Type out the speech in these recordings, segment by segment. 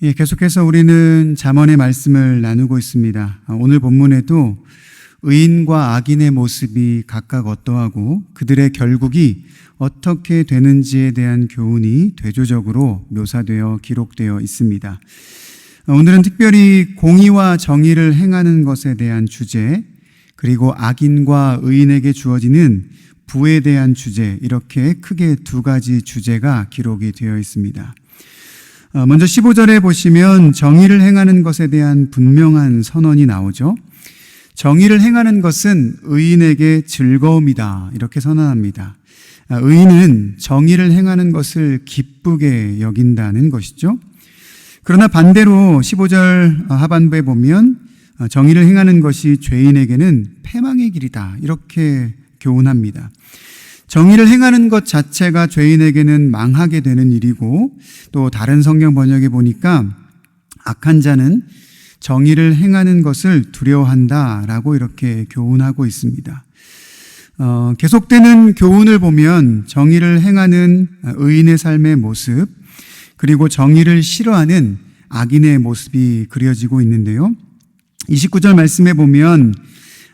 예, 계속해서 우리는 잠언의 말씀을 나누고 있습니다. 아, 오늘 본문에도 의인과 악인의 모습이 각각 어떠하고 그들의 결국이 어떻게 되는지에 대한 교훈이 대조적으로 묘사되어 기록되어 있습니다. 아, 오늘은 특별히 공의와 정의를 행하는 것에 대한 주제, 그리고 악인과 의인에게 주어지는 부에 대한 주제, 이렇게 크게 두 가지 주제가 기록이 되어 있습니다. 어, 먼저 15절에 보시면 정의를 행하는 것에 대한 분명한 선언이 나오죠. 정의를 행하는 것은 의인에게 즐거움이다. 이렇게 선언합니다. 아, 의인은 정의를 행하는 것을 기쁘게 여긴다는 것이죠. 그러나 반대로 15절 하반부에 보면 어, 정의를 행하는 것이 죄인에게는 패망의 길이다. 이렇게 교훈합니다. 정의를 행하는 것 자체가 죄인에게는 망하게 되는 일이고 또 다른 성경 번역에 보니까 악한 자는 정의를 행하는 것을 두려워한다라고 이렇게 교훈하고 있습니다. 어, 계속되는 교훈을 보면 정의를 행하는 의인의 삶의 모습 그리고 정의를 싫어하는 악인의 모습이 그려지고 있는데요. 29절 말씀에 보면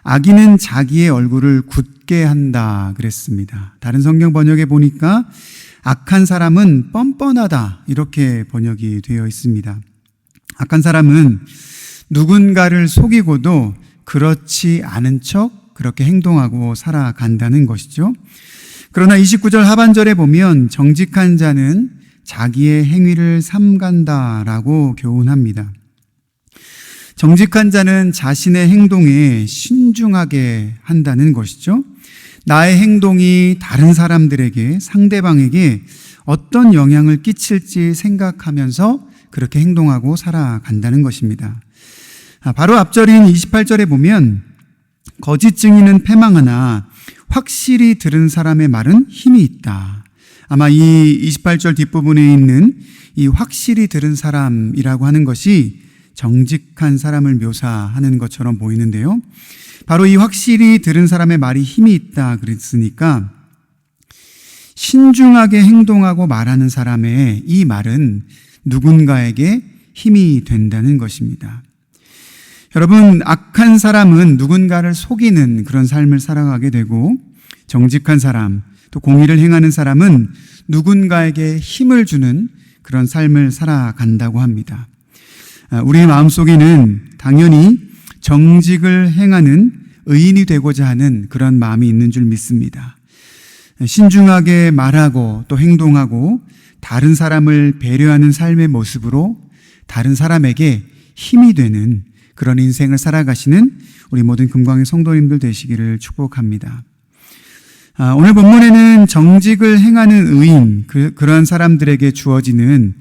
악인은 자기의 얼굴을 굳게 한다 그랬습니다. 다른 성경 번역에 보니까 악한 사람은 뻔뻔하다 이렇게 번역이 되어 있습니다. 악한 사람은 누군가를 속이고도 그렇지 않은 척 그렇게 행동하고 살아간다는 것이죠. 그러나 29절 하반절에 보면 정직한 자는 자기의 행위를 삼간다라고 교훈합니다. 정직한 자는 자신의 행동에 신중하게 한다는 것이죠. 나의 행동이 다른 사람들에게, 상대방에게 어떤 영향을 끼칠지 생각하면서 그렇게 행동하고 살아간다는 것입니다. 아, 바로 앞절인 28절에 보면 거짓 증인은 패망하나 확실히 들은 사람의 말은 힘이 있다. 아마 이 28절 뒷부분에 있는 이 확실히 들은 사람이라고 하는 것이 정직한 사람을 묘사하는 것처럼 보이는데요. 바로 이 확실히 들은 사람의 말이 힘이 있다 그랬으니까 신중하게 행동하고 말하는 사람의 이 말은 누군가에게 힘이 된다는 것입니다. 여러분, 악한 사람은 누군가를 속이는 그런 삶을 살아가게 되고 정직한 사람, 또 공의를 행하는 사람은 누군가에게 힘을 주는 그런 삶을 살아간다고 합니다. 아, 우리의 마음속에는 당연히 정직을 행하는 의인이 되고자 하는 그런 마음이 있는 줄 믿습니다. 신중하게 말하고 또 행동하고 다른 사람을 배려하는 삶의 모습으로 다른 사람에게 힘이 되는 그런 인생을 살아가시는 우리 모든 금광의 성도님들 되시기를 축복합니다. 아, 오늘 본문에는 정직을 행하는 의인, 그, 그러한 사람들에게 주어지는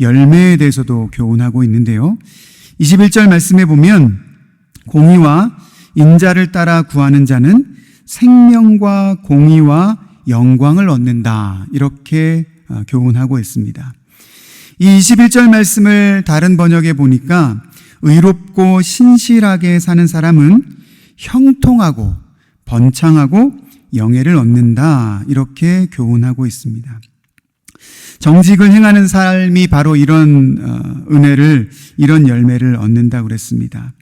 열매에 대해서도 교훈하고 있는데요. 21절 말씀에 보면 공의와 인자를 따라 구하는 자는 생명과 공의와 영광을 얻는다. 이렇게 어, 교훈하고 있습니다. 이 21절 말씀을 다른 번역에 보니까 의롭고 신실하게 사는 사람은 형통하고 번창하고 영예를 얻는다. 이렇게 교훈하고 있습니다. 정직을 행하는 삶이 바로 이런 어, 은혜를 이런 열매를 얻는다 그랬습니다.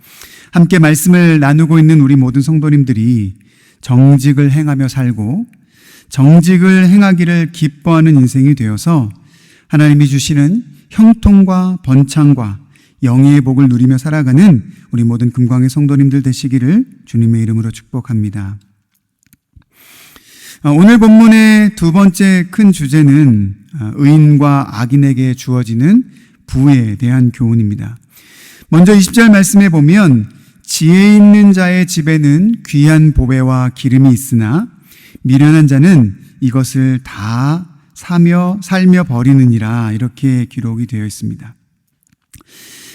함께 말씀을 나누고 있는 우리 모든 성도님들이 정직을 행하며 살고 정직을 행하기를 기뻐하는 인생이 되어서 하나님이 주시는 형통과 번창과 영예의 복을 누리며 살아가는 우리 모든 금광의 성도님들 되시기를 주님의 이름으로 축복합니다. 어, 오늘 본문의 두 번째 큰 주제는 어, 의인과 악인에게 주어지는 부에 대한 교훈입니다. 먼저 20절 말씀에 보면 지혜 있는 자의 집에는 귀한 보배와 기름이 있으나 미련한 자는 이것을 다 사며 살며 버리느니라 이렇게 기록이 되어 있습니다.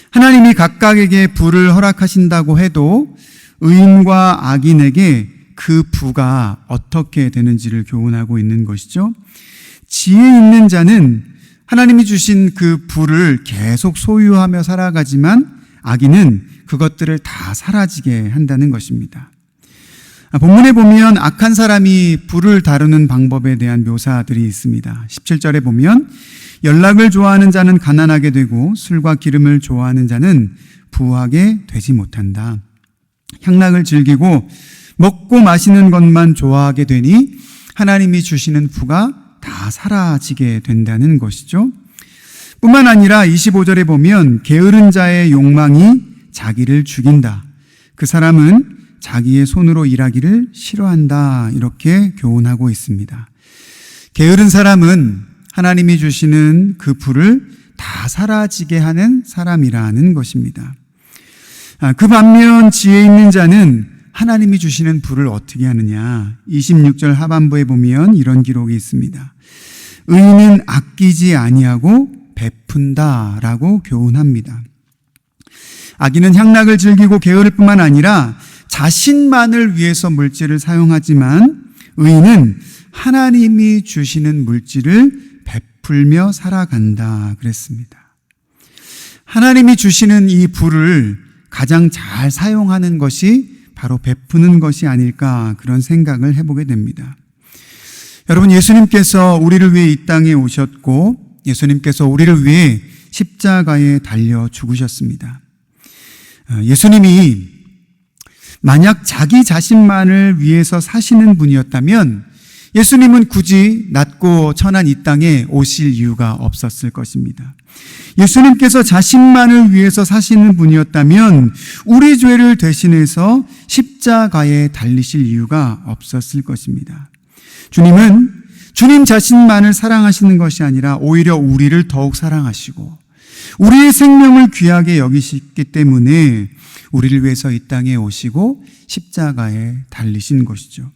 하나님이 각각에게 부를 허락하신다고 해도 의인과 악인에게 그 부가 어떻게 되는지를 교훈하고 있는 것이죠. 지혜 있는 자는 하나님이 주신 그 부를 계속 소유하며 살아가지만 악인은 그것들을 다 사라지게 한다는 것입니다. 아, 본문에 보면 악한 사람이 불을 다루는 방법에 대한 묘사들이 있습니다. 17절에 보면 연락을 좋아하는 자는 가난하게 되고 술과 기름을 좋아하는 자는 부하게 되지 못한다. 향락을 즐기고 먹고 마시는 것만 좋아하게 되니 하나님이 주시는 부가 다 사라지게 된다는 것이죠. 뿐만 아니라 25절에 보면 게으른 자의 욕망이 자기를 죽인다. 그 사람은 자기의 손으로 일하기를 싫어한다. 이렇게 교훈하고 있습니다. 게으른 사람은 하나님이 주시는 그 불을 다 사라지게 하는 사람이라는 것입니다. 아, 그 반면 지혜 있는 자는 하나님이 주시는 불을 어떻게 하느냐. 26절 하반부에 보면 이런 기록이 있습니다. 의인은 아끼지 아니하고 베푼다라고 교훈합니다. 아기는 향락을 즐기고 게으를 뿐만 아니라 자신만을 위해서 물질을 사용하지만 의인은 하나님이 주시는 물질을 베풀며 살아간다 그랬습니다. 하나님이 주시는 이 불을 가장 잘 사용하는 것이 바로 베푸는 것이 아닐까 그런 생각을 해보게 됩니다. 여러분 예수님께서 우리를 위해 이 땅에 오셨고 예수님께서 우리를 위해 십자가에 달려 죽으셨습니다. 어, 예수님이 만약 자기 자신만을 위해서 사시는 분이었다면 예수님은 굳이 낮고 천한 이 땅에 오실 이유가 없었을 것입니다. 예수님께서 자신만을 위해서 사시는 분이었다면 우리 죄를 대신해서 십자가에 달리실 이유가 없었을 것입니다. 주님은 주님 자신만을 사랑하시는 것이 아니라 오히려 우리를 더욱 사랑하시고 우리의 생명을 귀하게 여기시기 때문에 우리를 위해서 이 땅에 오시고 십자가에 달리신 것이죠.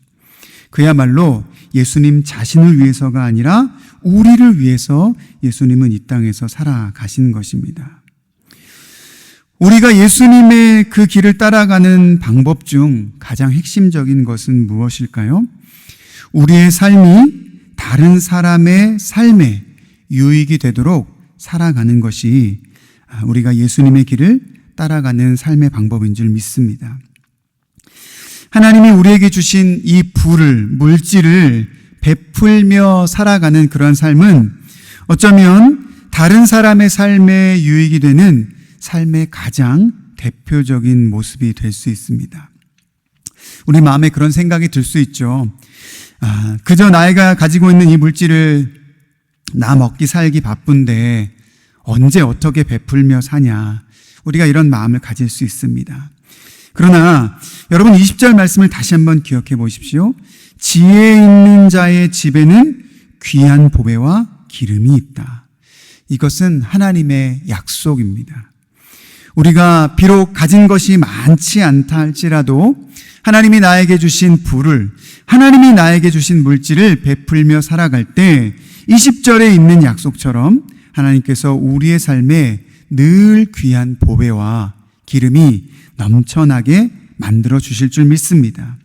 그야말로 예수님 자신을 위해서가 아니라 우리를 위해서 예수님은 이 땅에서 살아가신 것입니다. 우리가 예수님의 그 길을 따라가는 방법 중 가장 핵심적인 것은 무엇일까요? 우리의 삶이 다른 사람의 삶에 유익이 되도록 살아가는 것이 우리가 예수님의 길을 따라가는 삶의 방법인 줄 믿습니다. 하나님이 우리에게 주신 이 불을, 물질을 베풀며 살아가는 그런 삶은 어쩌면 다른 사람의 삶에 유익이 되는 삶의 가장 대표적인 모습이 될 수 있습니다. 우리 마음에 그런 생각이 들 수 있죠. 아, 그저 나이가 가지고 있는 이 물질을 나 먹기 살기 바쁜데 언제 어떻게 베풀며 사냐. 우리가 이런 마음을 가질 수 있습니다. 그러나 여러분 20절 말씀을 다시 한번 기억해 보십시오. 지혜 있는 자의 집에는 귀한 보배와 기름이 있다. 이것은 하나님의 약속입니다. 우리가 비록 가진 것이 많지 않다 할지라도 하나님이 나에게 주신 부를 하나님이 나에게 주신 물질을 베풀며 살아갈 때 20절에 있는 약속처럼 하나님께서 우리의 삶에 늘 귀한 보배와 기름이 넘쳐나게 만들어 주실 줄 믿습니다.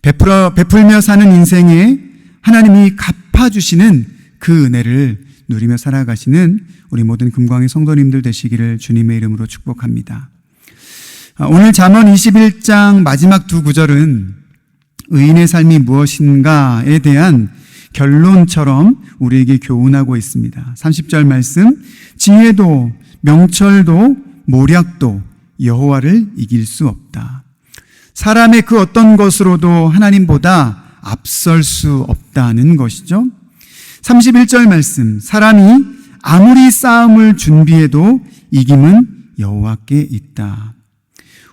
베풀어, 베풀며 사는 인생에 하나님이 갚아주시는 그 은혜를 누리며 살아가시는 우리 모든 금광의 성도님들 되시기를 주님의 이름으로 축복합니다. 아, 오늘 잠언 21장 마지막 두 구절은 의인의 삶이 무엇인가에 대한 결론처럼 우리에게 교훈하고 있습니다. 30절 말씀, 지혜도 명철도 모략도 여호와를 이길 수 없다. 사람의 그 어떤 것으로도 하나님보다 앞설 수 없다는 것이죠. 31절 말씀, 사람이 아무리 싸움을 준비해도 이김은 여호와께 있다.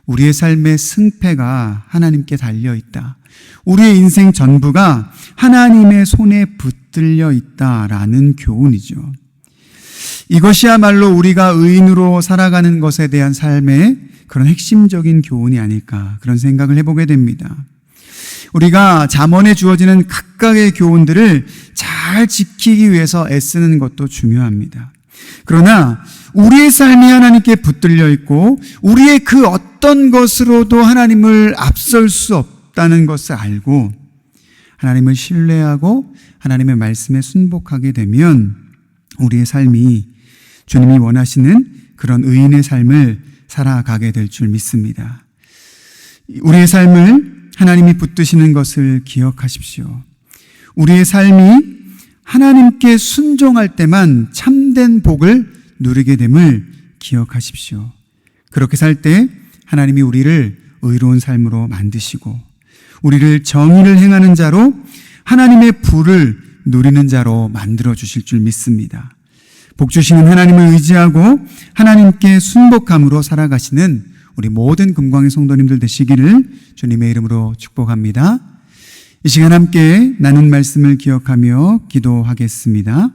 우리의 삶의 승패가 하나님께 달려 있다. 우리의 인생 전부가 하나님의 손에 붙들려 있다라는 교훈이죠. 이것이야말로 우리가 의인으로 살아가는 것에 대한 삶의 그런 핵심적인 교훈이 아닐까 그런 생각을 해보게 됩니다. 우리가 잠언에 주어지는 각각의 교훈들을 잘 지키기 위해서 애쓰는 것도 중요합니다. 그러나 우리의 삶이 하나님께 붙들려 있고 우리의 그 어떤 것으로도 하나님을 앞설 수 없다는 것을 알고 하나님을 신뢰하고 하나님의 말씀에 순복하게 되면 우리의 삶이 주님이 원하시는 그런 의인의 삶을 살아가게 될 줄 믿습니다. 우리의 삶을 하나님이 붙드시는 것을 기억하십시오. 우리의 삶이 하나님께 순종할 때만 참된 복을 누리게 됨을 기억하십시오. 그렇게 살 때 하나님이 우리를 의로운 삶으로 만드시고 우리를 정의를 행하는 자로 하나님의 부를 누리는 자로 만들어 주실 줄 믿습니다. 복 주시는 하나님을 의지하고 하나님께 순복함으로 살아가시는 우리 모든 금광의 성도님들 되시기를 주님의 이름으로 축복합니다. 이 시간 함께 나눈 말씀을 기억하며 기도하겠습니다.